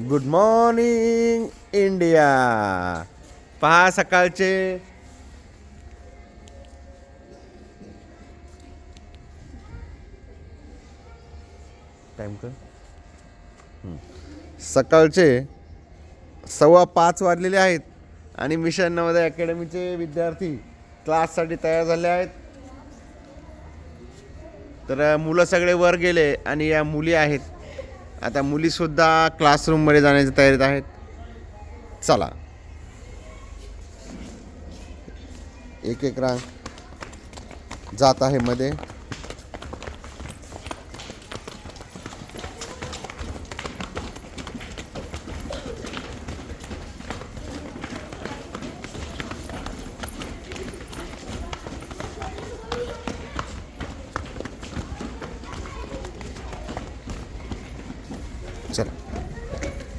Good morning India. पहा सकाळचे. Time कर. सकाळचे सव्वा पाच वाजलेले आहेत आणि मिशन नवोदय अकॅडमीचे विद्यार्थी क्लाससाठी तयार झाले आहेत. तर मुलं सगळे वर गेले आणि या मुली आहेत. आता मुलीसुद्धा क्लासरूममध्ये जाण्याच्या तयारीत आहेत. चला. एक एक रांग जात आहे मध्ये. Shalom.